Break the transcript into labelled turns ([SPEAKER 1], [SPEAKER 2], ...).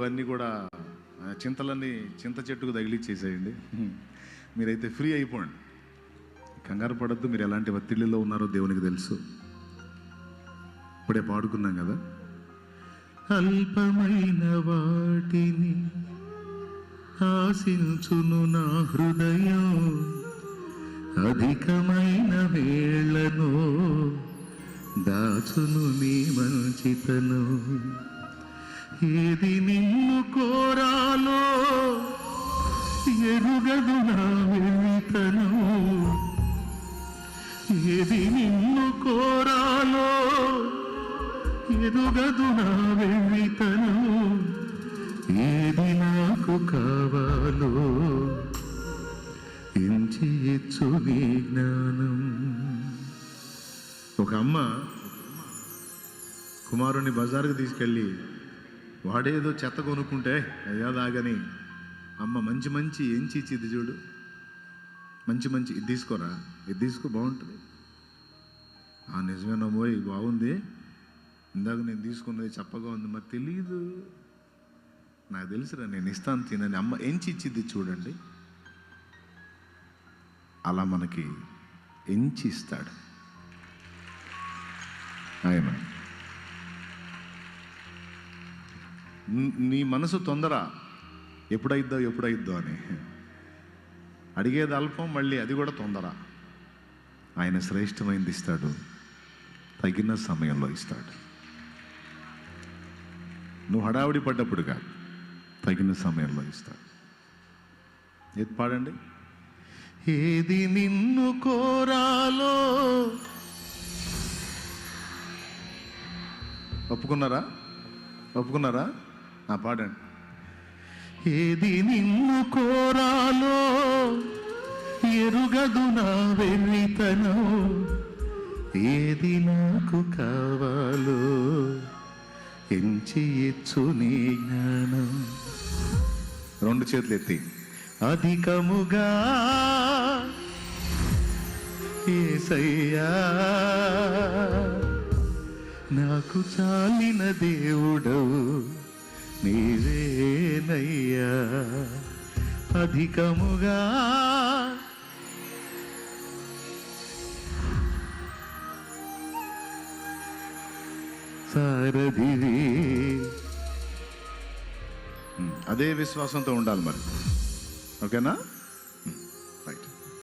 [SPEAKER 1] అవన్నీ కూడా చింతలన్నీ చింత చెట్టుకు తగిలిచ్చేసేయండి. మీరైతే ఫ్రీ అయిపోండి. కంగారు పడద్దు మీరు ఎలాంటి ఒత్తిడిలో ఉన్నారో దేవునికి తెలుసు. ఇప్పుడే పాడుకున్నాం కదా. అల్పమైన వాటిని ఆశించును నా హృదయం. అధికమైన వేళ్ళను దాచును నీ మంచితను. ఏది నిన్ను కోరాలో? ఎరుగదు నా వెళ్తను ఏది నిన్ను కోరాలో? ఎరుగదు నా వెళ్తను ఏది నాకు కావాలో? ఎంచి ఇచ్చు నీ జ్ఞానం. ఒక అమ్మ కుమారుని బజార్కి తీసుకెళ్ళి వాడేదో చెత్త కొనుక్కుంటే అయ్యా దాగని అమ్మ మంచి మంచి ఎంచి ఇచ్చింది చూడు. మంచి మంచి ఇది తీసుకోరా ఇది తీసుకో బాగుంటుంది. ఆ నిజమేనా పోయి బాగుంది. ఇందాక నేను తీసుకున్నది చప్పగా ఉంది మరి తెలియదు నాకు తెలుసురా నేను ఇస్తాను తినని. అమ్మ ఎంచి ఇచ్చింది చూడండి. అలా మనకి ఎంచి ఇస్తాడు. ఆయన నీ- మనసు తొందర ఎప్పుడైద్దో ఎప్పుడైద్దో అని. అడిగేది అల్పం మళ్ళీ అది కూడా తొందర. ఆయన శ్రేష్టమైనది ఇస్తాడు. తగిన సమయంలో ఇస్తాడు. నువ్వు హడావిడి పడ్డప్పుడు కాదు తగిన సమయంలో ఇస్తాడు. ఏది పాడండి? ఏది నిన్ను కోరాలో? ఒప్పుకున్నారా? ఒప్పుకున్నారా? ఆ పాడండి ఏది నిన్ను కోరాలో ఎరుగదు నా వెర్రితను ఏది నాకు కావాలో ఎంచి ఇచ్చు నీ జ్ఞానం. రెండు చేతులు ఎత్తి. అధికముగా ఏసయ్యా నాకు చాలిన దేవుడవు. నీవేనయ్యా అధికముగా. సారథివి అదే విశ్వాసంతో ఉండాలి మరి. ఓకేనా?